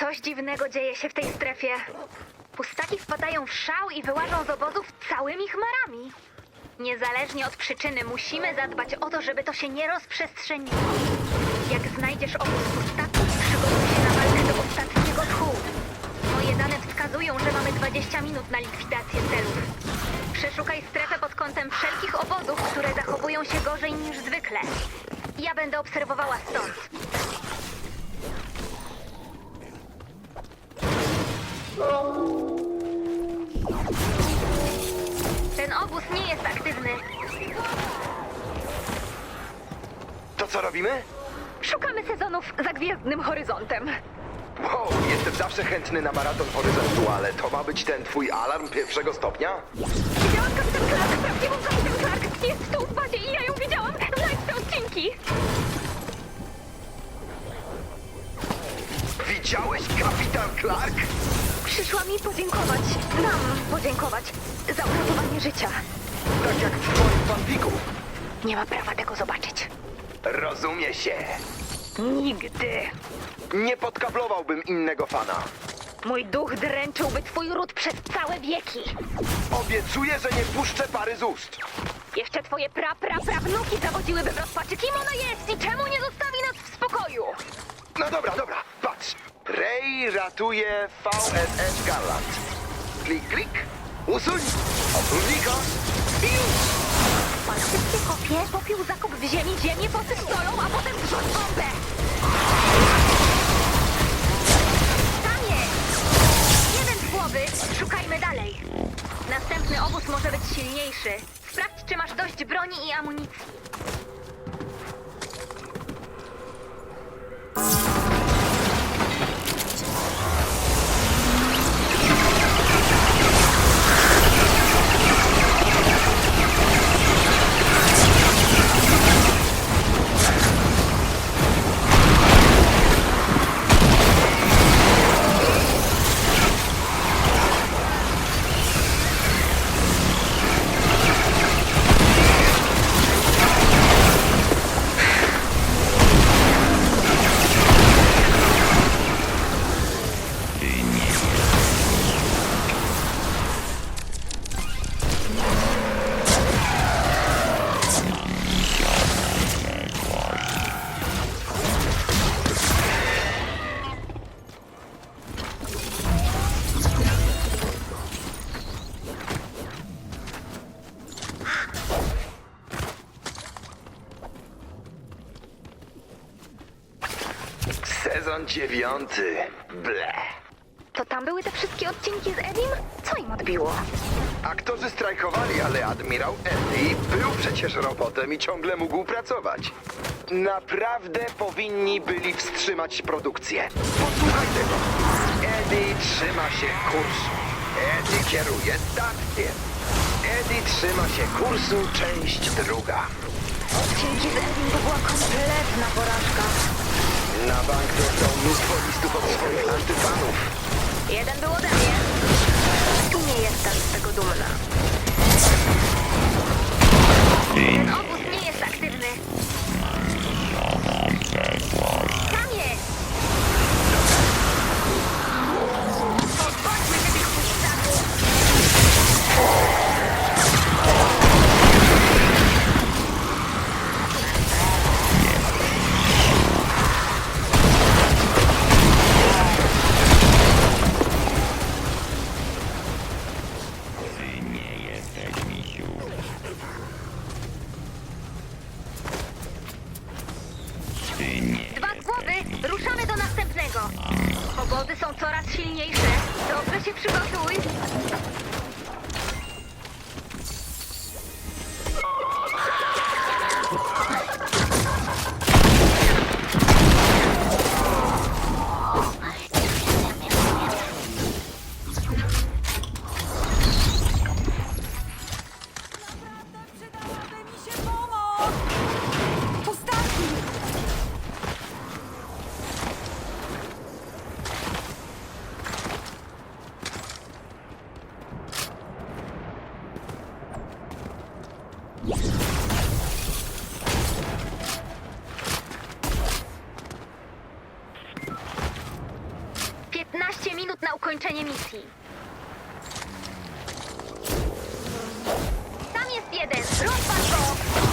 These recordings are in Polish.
Coś dziwnego dzieje się w tej strefie. Pustaki wpadają w szał i wyłażą z obozów całymi chmarami. Niezależnie od przyczyny musimy zadbać o to, żeby to się nie rozprzestrzeniło. Jak znajdziesz obóz pustaków, przygotuj się na walkę do ostatniego tchu. Moje dane wskazują, że mamy 20 minut na likwidację celów. Przeszukaj strefę pod kątem wszelkich obozów, które zachowują się gorzej niż zwykle. Ja będę obserwowała stąd. Ten obóz nie jest aktywny. To co robimy? Szukamy sezonów za gwiezdnym horyzontem. Wow, jestem zawsze chętny na maraton horyzontu, ale to ma być ten twój alarm pierwszego stopnia? Widziałam kapitan Clark, prawdziwą kapitan Clark. Jest tu w bazie i ja ją widziałam. Znajdź te odcinki. Widziałeś kapitan Clark? Przyszła mi podziękować, nam podziękować za uratowanie życia. Tak jak w twoim fanfiku. Nie ma prawa tego zobaczyć. Rozumie się. Nigdy. Nie podkablowałbym innego fana. Mój duch dręczyłby twój ród przez całe wieki. Obiecuję, że nie puszczę pary z ust. Jeszcze twoje pra, pra, prawnuki zawodziłyby w rozpaczy. Kim ona jest i czemu nie zostawi nas w spokoju? No dobra, dobra, patrz. Ray ratuje VSS Garland. Klik, klik. Usuń. Opróżniko. I już. Wszystkie kopie, popiół zakop w ziemi, ziemię posyp solą, a potem wrzuć bombę! Tam jest! Jeden z głowy, szukajmy dalej. Następny obóz może być silniejszy. Sprawdź, czy masz dość broni i amunicji. Dziewiąty. Ble. To tam były te wszystkie odcinki z Edim? Co im odbiło? Aktorzy strajkowali, ale admirał Eddie był przecież robotem i ciągle mógł pracować. Naprawdę powinni byli wstrzymać produkcję. Posłuchaj tego. Eddie trzyma się kursu. Eddie kieruje statkiem. Eddie trzyma się kursu, część druga. Odcinki z Edim to była kompletna porażka. Na bank dostał mnóstwo listów od swoich antyfanów. Jeden był ode mnie. I nie jestem z tego dumna. Ten obóz nie jest aktywny. Zakończenie misji. Tam jest jeden. Rozpal go!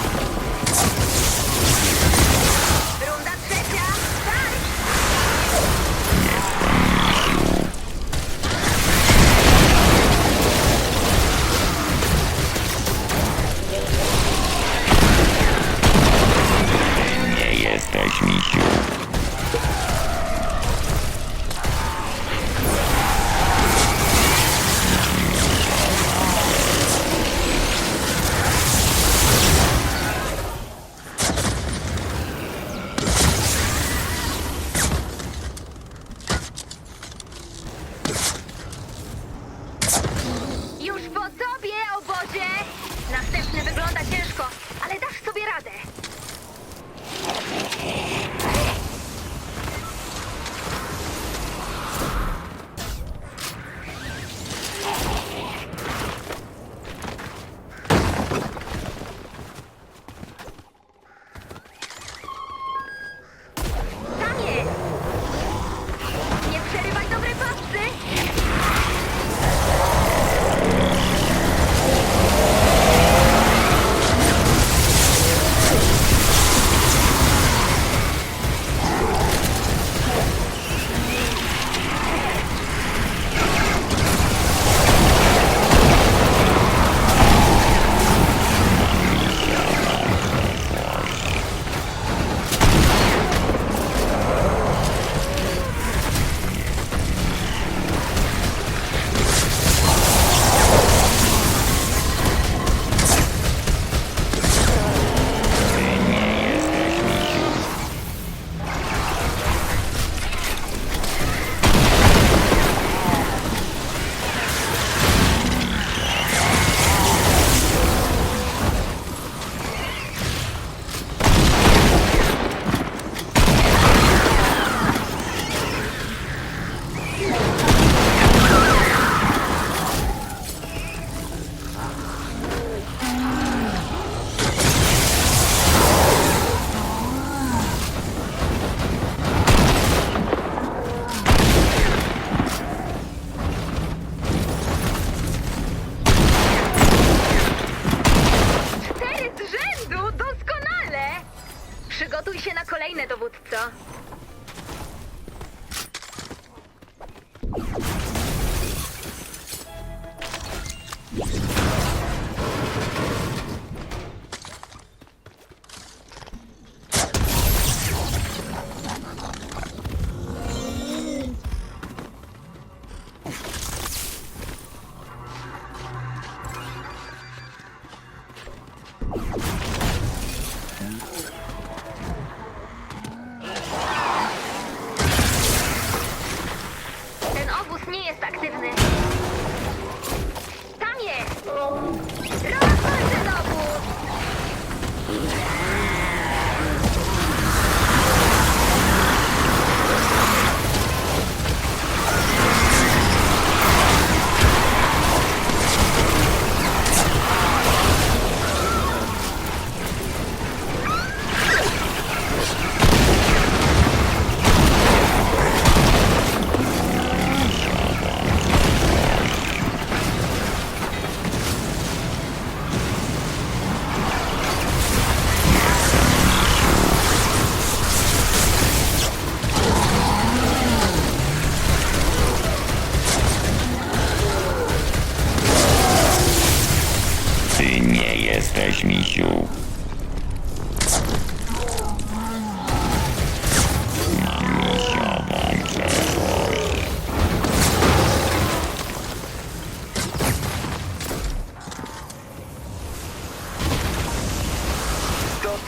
Ten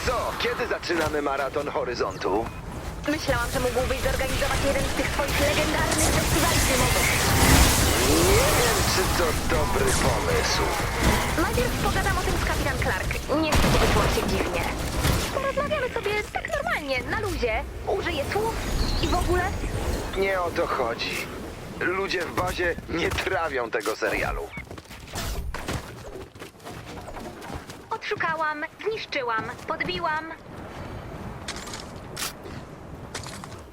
co? Kiedy zaczynamy maraton horyzontu? Myślałam, że mógłbyś zorganizować jeden z tych swoich legendarnych festiwali filmowych. Nie wiem, czy to dobry pomysł. Najpierw pogadam o tym z kapitan Clark. Nie chcę, żeby czuła się dziwnie. Porozmawiamy sobie tak normalnie, na luzie. Użyję słów i w ogóle. Nie o to chodzi. Ludzie w bazie nie trawią tego serialu. Odszukałam, zniszczyłam, podbiłam.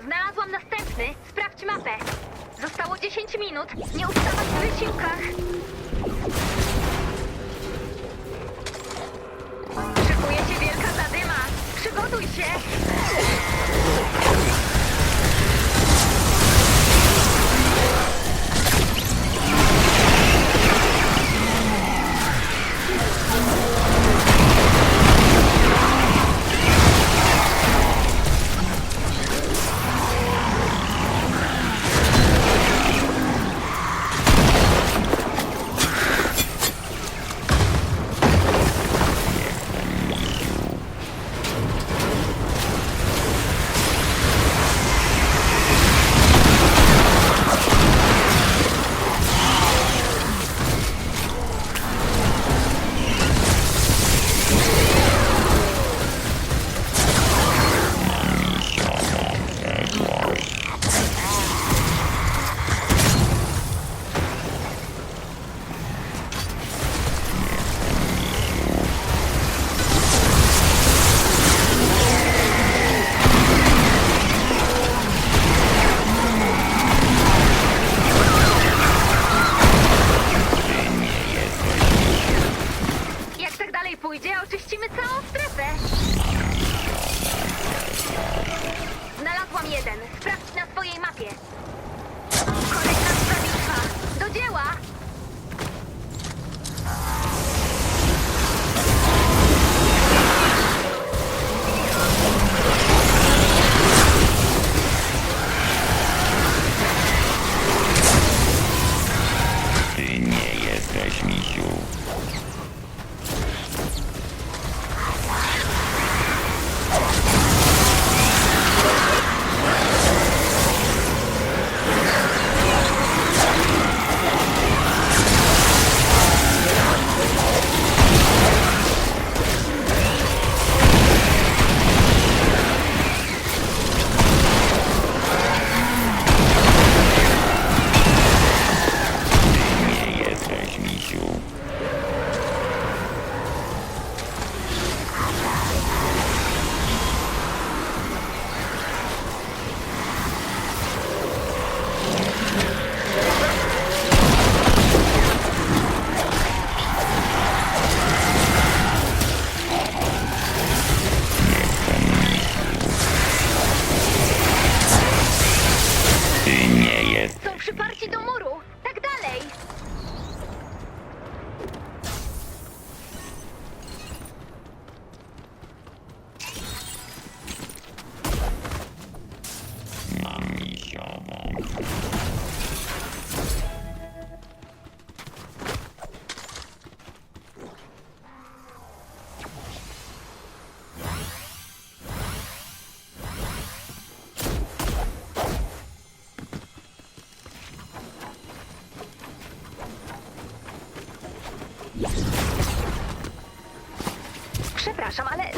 Znalazłam następny. Sprawdź mapę. Zostało 10 minut. Nie ustawać w wysiłkach. Szykuje się wielka zadyma. Przygotuj się.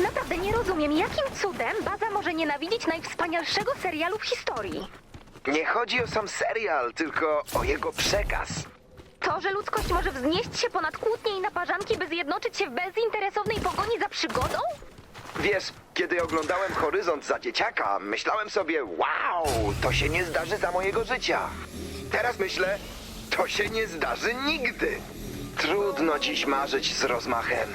Naprawdę nie rozumiem, jakim cudem baza może nienawidzić najwspanialszego serialu w historii. Nie chodzi o sam serial, tylko o jego przekaz. To, że ludzkość może wznieść się ponad kłótnie i naparzanki, by zjednoczyć się w bezinteresownej pogoni za przygodą? Wiesz, kiedy oglądałem Horyzont za dzieciaka, myślałem sobie, wow, to się nie zdarzy za mojego życia. Teraz myślę, to się nie zdarzy nigdy. Trudno dziś marzyć z rozmachem.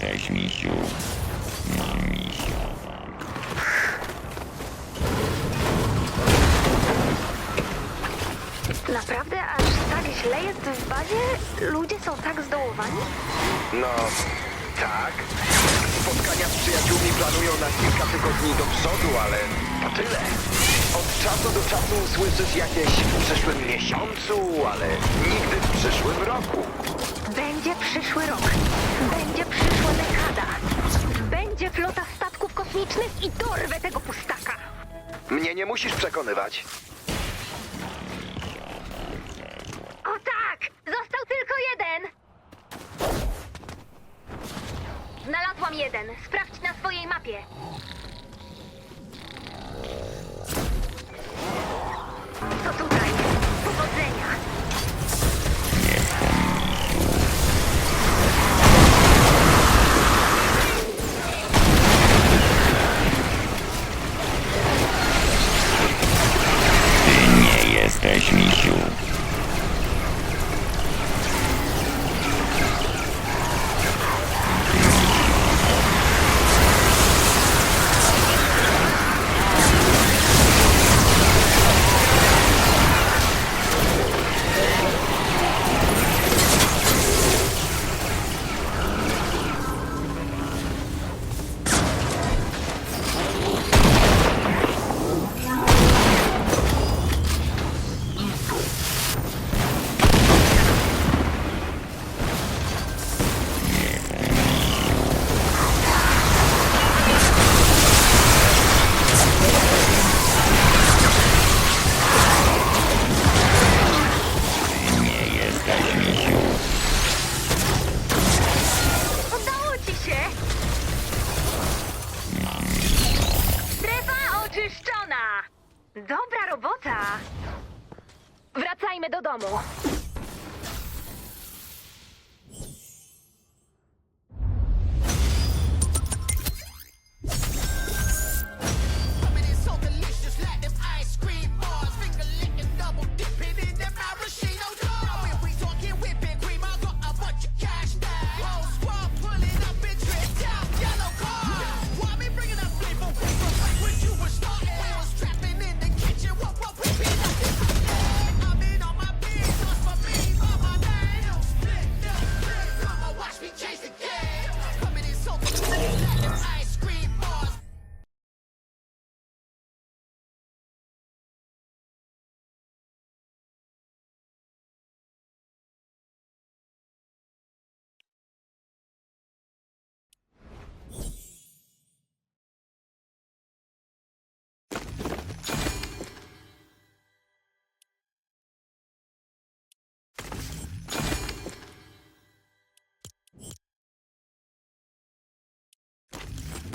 jesteś, misiu? No, Mam misiowa. Naprawdę aż tak źle jest w bazie? Ludzie są tak zdołowani? No, tak. Spotkania z przyjaciółmi planują na kilka tygodni do przodu, ale to tyle. Od czasu do czasu słyszysz jakieś w przyszłym miesiącu, ale nigdy w przyszłym roku. Będzie przyszły rok. Będzie przyszła dekada. Będzie flota statków kosmicznych i dorwę tego pustaka. Mnie nie musisz przekonywać. O tak! Został tylko jeden! Znalazłam jeden. Sprawdź na swojej mapie.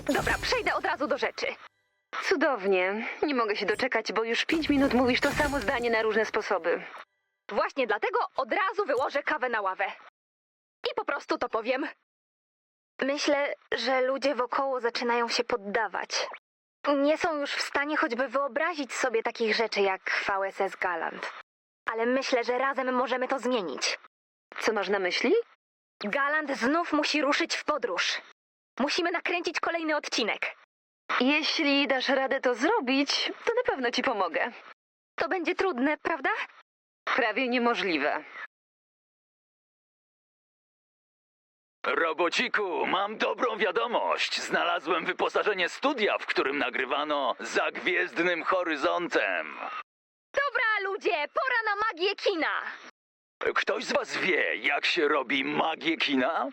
Dobra, przejdę od razu do rzeczy. Cudownie. Nie mogę się doczekać, bo już pięć minut mówisz to samo zdanie na różne sposoby. Właśnie dlatego od razu wyłożę kawę na ławę. I po prostu to powiem. Myślę, że ludzie wokoło zaczynają się poddawać. Nie są już w stanie choćby wyobrazić sobie takich rzeczy jak VSS Galant. Ale myślę, że razem możemy to zmienić. Co masz na myśli? Galant znów musi ruszyć w podróż. Musimy nakręcić kolejny odcinek. Jeśli dasz radę to zrobić, to na pewno ci pomogę. To będzie trudne, prawda? Prawie niemożliwe. Robociku, mam dobrą wiadomość. Znalazłem wyposażenie studia, w którym nagrywano za gwiezdnym horyzontem. Dobra, ludzie, pora na magię kina. Ktoś z was wie, jak się robi magię kina?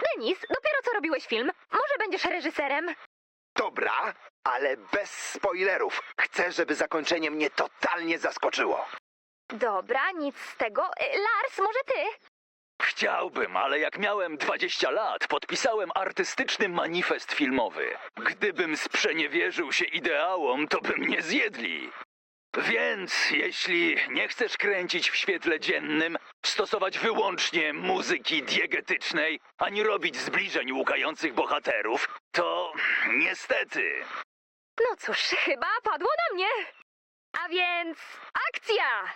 Denis, dopiero co robiłeś film. Może będziesz reżyserem? Dobra, ale bez spoilerów. Chcę, żeby zakończenie mnie totalnie zaskoczyło. Dobra, nic z tego. Y, Lars, może ty? Chciałbym, ale jak miałem 20 lat, podpisałem artystyczny manifest filmowy. Gdybym sprzeniewierzył się ideałom, to by mnie zjedli. Więc jeśli nie chcesz kręcić w świetle dziennym, stosować wyłącznie muzyki diegetycznej, ani robić zbliżeń łukających bohaterów, to niestety. No cóż, chyba padło na mnie. A więc akcja!